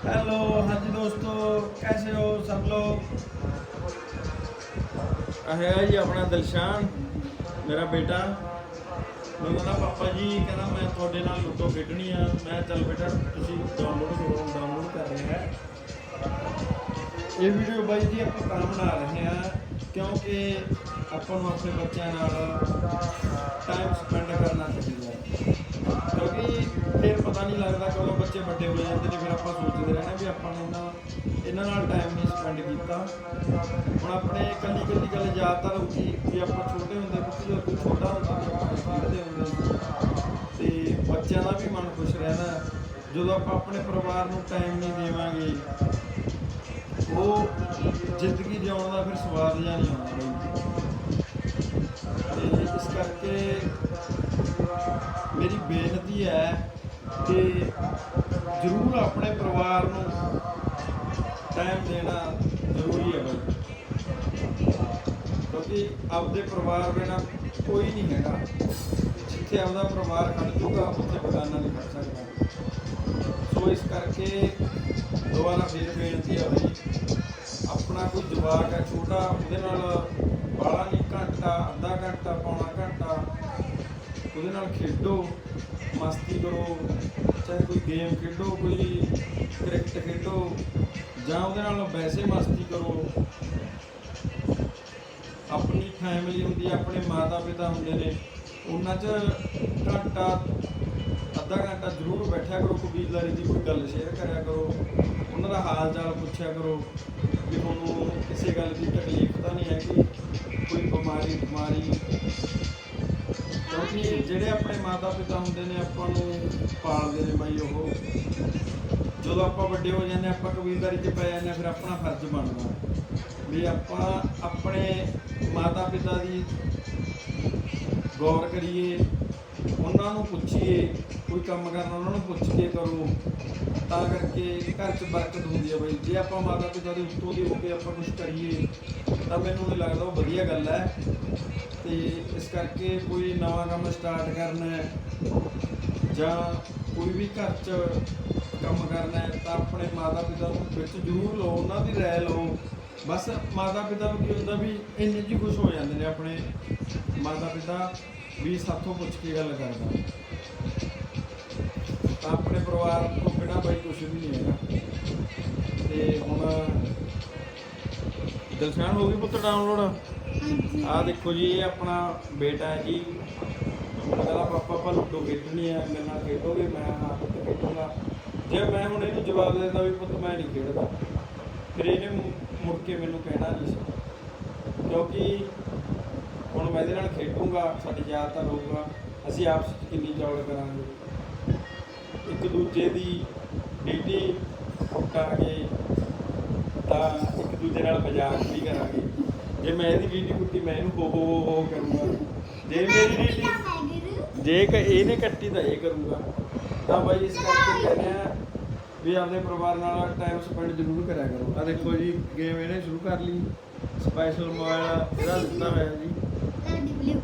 Hello हाँ जी दोस्तों कैसे हो सब लोग ਹੈ ਜੀ ਆਪਣਾ ਦਿਲਸ਼ਾਨ ਮੇਰਾ ਬੇਟਾ ਮੈਨੂੰ ਕਹਿੰਦਾ ਪਾਪਾ ਜੀ ਕਹਿੰਦਾ ਮੈਂ ਤੁਹਾਡੇ ਨਾਲ ਲੁੱਟੋ ਖੇਡਣੀ ਆ ਮੈਂ ਚੱਲ ਬੇਟਾ ਤੁਸੀਂ ਡਾਊਨਲੋਡ ਕਰੋ ਡਾਊਨਲੋਡ ਕਰ ਰਹੇ ਆ ਇਹ ਵੀਡੀਓ ਬਾਈ ਜੀ ਆਪਾਂ ਤਾਂ ਬਣਾ ਰਹੇ ਆ ਕਿਉਂਕਿ ਆਪਾਂ ਨੂੰ ਆਪਣੇ ਬੱਚਿਆਂ ਨਾਲ ਟਾਈਮ ਸਪੈਂਡ ਕਰਨਾ ਚਾਹੀਦਾ ਕਿਉਂਕਿ ਫਿਰ ਪਤਾ ਨਹੀਂ ਲੱਗਦਾ ਕਦੋਂ ਬੱਚੇ ਵੱਡੇ ਹੋ ਜਾਂਦੇ ਨੇ ਫਿਰ ਆਪਾਂ ਸੋਚਦੇ ਰਹਿੰਦੇ ਵੀ ਆਪਾਂ ਨੇ ਇਹਨਾਂ ਇਹਨਾਂ ਨਾਲ ਟਾਈਮ ਨਹੀਂ ਸਪੈਂਡ ਕੀਤਾ। ਹੁਣ ਆਪਣੇ ਕੱਲੀ ਕੱਲੀ ਗੱਲ ਯਾਦ ਤਾਂ ਰਹੂਗੀ ਵੀ ਆਪਾਂ ਛੋਟੇ ਹੁੰਦੇ ਪੁੱਤ ਜਦੋਂ ਕੋਈ ਛੋਟਾ ਹੁੰਦਾ ਸੀ ਆਪਾਂ ਹੁੰਦੇ ਤੇ ਬੱਚਿਆਂ ਦਾ ਵੀ ਮਨ ਖੁਸ਼ ਰਹਿੰਦਾ। ਜਦੋਂ ਆਪਾਂ ਆਪਣੇ ਪਰਿਵਾਰ ਨੂੰ ਟਾਈਮ ਨਹੀਂ ਦੇਵਾਂਗੇ, ਉਹ ਜ਼ਿੰਦਗੀ ਜਿਉਣ ਦਾ ਫਿਰ ਸਵਾਦ ਜਿਹਾ ਨਹੀਂ ਆਉਂਦਾ ਬਈ ਇਸ ਕਰਕੇ ਮੇਰੀ ਬੇਨਤੀ ਹੈ ਕਿ ਜ਼ਰੂਰ ਆਪਣੇ ਪਰਿਵਾਰ ਨੂੰ ਟਾਈਮ ਦੇਣਾ ਜ਼ਰੂਰੀ ਹੈ ਬਈ। ਕਿਉਂਕਿ ਆਪਦੇ ਪਰਿਵਾਰ ਬਿਨਾ ਕੋਈ ਨਹੀਂ ਹੈਗਾ। ਜਿੱਥੇ ਆਪਦਾ ਪਰਿਵਾਰ ਖੜ ਜੂਗਾ, ਉੱਥੇ ਬਗਾਨਾ ਨਹੀਂ ਖੜ ਸਕਦਾ। ਸੋ ਇਸ ਕਰਕੇ ਦੁਬਾਰਾ ਫਿਰ ਬੇਨਤੀ ਹੈ ਬਈ, ਆਪਣਾ ਕੋਈ ਜਵਾਕ ਹੈ ਛੋਟਾ, ਉਹਦੇ ਨਾਲ ਬਾਲਾ ਨਹੀਂ ਘੰਟਾ ਅੱਧਾ ਘੰਟਾ ਪਾਉਣਾ ਉਹਦੇ ਨਾਲ ਖੇਡੋ, ਮਸਤੀ ਕਰੋ, ਚਾਹੇ ਕੋਈ ਗੇਮ ਖੇਡੋ, ਕੋਈ ਕ੍ਰਿਕਟ ਖੇਡੋ, ਜਾਂ ਉਹਦੇ ਨਾਲ ਵੈਸੇ ਮਸਤੀ ਕਰੋ। ਆਪਣੀ ਫੈਮਿਲੀ ਹੁੰਦੀ ਹੈ, ਆਪਣੇ ਮਾਤਾ ਪਿਤਾ ਹੁੰਦੇ ਨੇ, ਉਹਨਾਂ 'ਚ ਘੰਟਾ, ਅੱਧਾ ਘੰਟਾ ਜ਼ਰੂਰ ਬੈਠਿਆ ਕਰੋ ਕਬੀਲਦਾਰੀ ਦੀ ਕੋਈ ਗੱਲ ਸ਼ੇਅਰ ਕਰਿਆ ਕਰੋ, ਉਹਨਾਂ ਦਾ ਹਾਲ ਚਾਲ ਪੁੱਛਿਆ ਕਰੋ ਕਿ ਤੁਹਾਨੂੰ ਕਿਸੇ ਗੱਲ ਦੀ ਮਾਤਾ ਪਿਤਾ ਹੁੰਦੇ ਨੇ ਆਪਾਂ ਨੂੰ ਪਾਲਦੇ ਨੇ ਬਾਈ ਉਹ। ਜਦੋਂ ਆਪਾਂ ਵੱਡੇ ਹੋ ਜਾਂਦੇ ਹਾਂ, ਆਪਾਂ ਕਬੀਲਦਾਰੀ 'ਚ ਪੈ ਜਾਂਦੇ ਹਾਂ, ਫਿਰ ਆਪਣਾ ਫਰਜ਼ ਬਣਦਾ ਵੀ ਆਪਾਂ ਆਪਣੇ ਮਾਤਾ ਪਿਤਾ ਦੀ ਗੌਰ ਕਰੀਏ, ਉਹਨਾਂ ਨੂੰ ਪੁੱਛੀਏ, ਕੋਈ ਕੰਮ ਕਰਨਾ ਉਹਨਾਂ ਨੂੰ ਪੁੱਛ ਕੇ ਕਰੋ, ਤਾਂ ਕਰਕੇ ਘਰ 'ਚ ਬਰਕਤ ਹੁੰਦੀ ਹੈ ਬਈ। ਜੇ ਆਪਾਂ ਮਾਤਾ ਪਿਤਾ ਦੇ ਉੱਤੋਂ ਦੀ ਹੋ ਕੇ ਆਪਾਂ ਕੁਝ ਕਰੀਏ, ਤਾਂ ਮੈਨੂੰ ਨਹੀਂ ਲੱਗਦਾ ਉਹ ਵਧੀਆ ਗੱਲ ਹੈ। ਤੇ ਇਸ ਕਰਕੇ ਕੋਈ ਨਵਾਂ ਕੰਮ ਸਟਾਰਟ ਕਰਨਾ ਹੈ, ਜਾਂ ਕੋਈ ਵੀ ਘਰ 'ਚ ਕੰਮ ਕਰਨਾ ਹੈ ਤਾਂ ਆਪਣੇ ਮਾਤਾ ਪਿਤਾ ਨੂੰ ਵਿੱਚ ਜ਼ਰੂਰ ਲਓ ਉਹਨਾਂ ਦੀ ਰਾਏ ਲਓ। ਬਸ ਮਾਤਾ ਪਿਤਾ ਨੂੰ ਕੀ ਹੁੰਦਾ ਵੀ ਇੰਨੇ ਜੀ ਖੁਸ਼ ਹੋ ਜਾਂਦੇ ਨੇ ਆਪਣੇ ਮਾਤਾ ਪਿਤਾ ਵੀ ਸਾਥੋਂ ਪੁੱਛ ਕੇ ਗੱਲ ਕਰਦਾ। ਤਾਂ ਆਪਣੇ ਪਰਿਵਾਰ ਤੋਂ ਬਿਨਾਂ ਬਾਈ ਕੁਝ ਵੀ ਨਹੀਂ ਹੈਗਾ। ਤੇ ਹੁਣ ਦਿਲਸ਼ਾਨ ਹੋ ਗਈ ਪੁੱਤ ਡਾਊਨਲੋਡ ਹਾਂਜੀ। ਆ ਦੇਖੋ ਜੀ ਇਹ ਆਪਣਾ ਬੇਟਾ ਹੈ ਜੀ। ਕਹਿੰਦਾ ਪਾਪਾ ਆਪਾਂ ਲੁੱਡੋ ਖੇਡਣੀ ਹੈ ਮੇਰੇ ਨਾਲ ਖੇਡੋਗੇ? ਮੈਂ ਜੇ ਮੈਂ ਹੁਣ ਇਹਨੂੰ ਜਵਾਬ ਦੇ ਦਿੰਦਾ ਵੀ ਪੁੱਤ ਮੈਂ ਨਹੀਂ ਖੇਡਦਾ ਫਿਰ ਇਹਨੇ ਮੁੜ ਕੇ ਮੈਨੂੰ ਕਹਿਣਾ ਨਹੀਂ ਸੀ। ਕਿਉਂਕਿ ਹੁਣ ਮੈਂ ਇਹਦੇ ਨਾਲ ਖੇਡੂੰਗਾ ਸਾਡੀ ਯਾਦ ਤਾਂ ਰਹੂਗਾ ਅਸੀਂ ਆਪਸ ਵਿੱਚ ਕਿੰਨੀ ਚੌੜ ਕਰਾਂਗੇ। ਇੱਕ ਦੂਜੇ ਦੀ ਡੀਟੀ ਕੁੱਟਾਂਗੇ ਤਾਂ ਇੱਕ ਦੂਜੇ ਨਾਲ ਮਜ਼ਾਕ ਵੀ ਕਰਾਂਗੇ। ਜੇ ਮੈਂ ਇਹਦੀ ਡੀਟੀ ਕੁੱਟੀ ਮੈਂ ਇਹਨੂੰ ਹੋ ਹੋ ਕਰੂੰਗਾ। ਜੇ ਮੇਰੀ ਡੀਟੀ ਜੇ ਕ ਇਹਨੇ ਕੱਟੀ ਤਾਂ ਇਹ ਕਰੂਗਾ। ਤਾਂ ਬਾਈ ਇਸ ਕਰਕੇ ਕਹਿੰਦੇ ਆ। ਵੀ ਆਪਣੇ ਪਰਿਵਾਰ ਨਾਲ ਟਾਈਮ ਸਪੈਂਡ ਜ਼ਰੂਰ ਕਰਿਆ ਕਰੋ। ਆ ਦੇਖੋ ਜੀ ਗੇਮ ਇਹਨੇ ਸ਼ੁਰੂ ਕਰ ਲਈ। ਸਪੈਸ਼ਲ ਮੋਬਾਈਲ ਇਹਦਾ ਦਿੱਤਾ ਹੋਇਆ ਜੀ। ਬਲੂ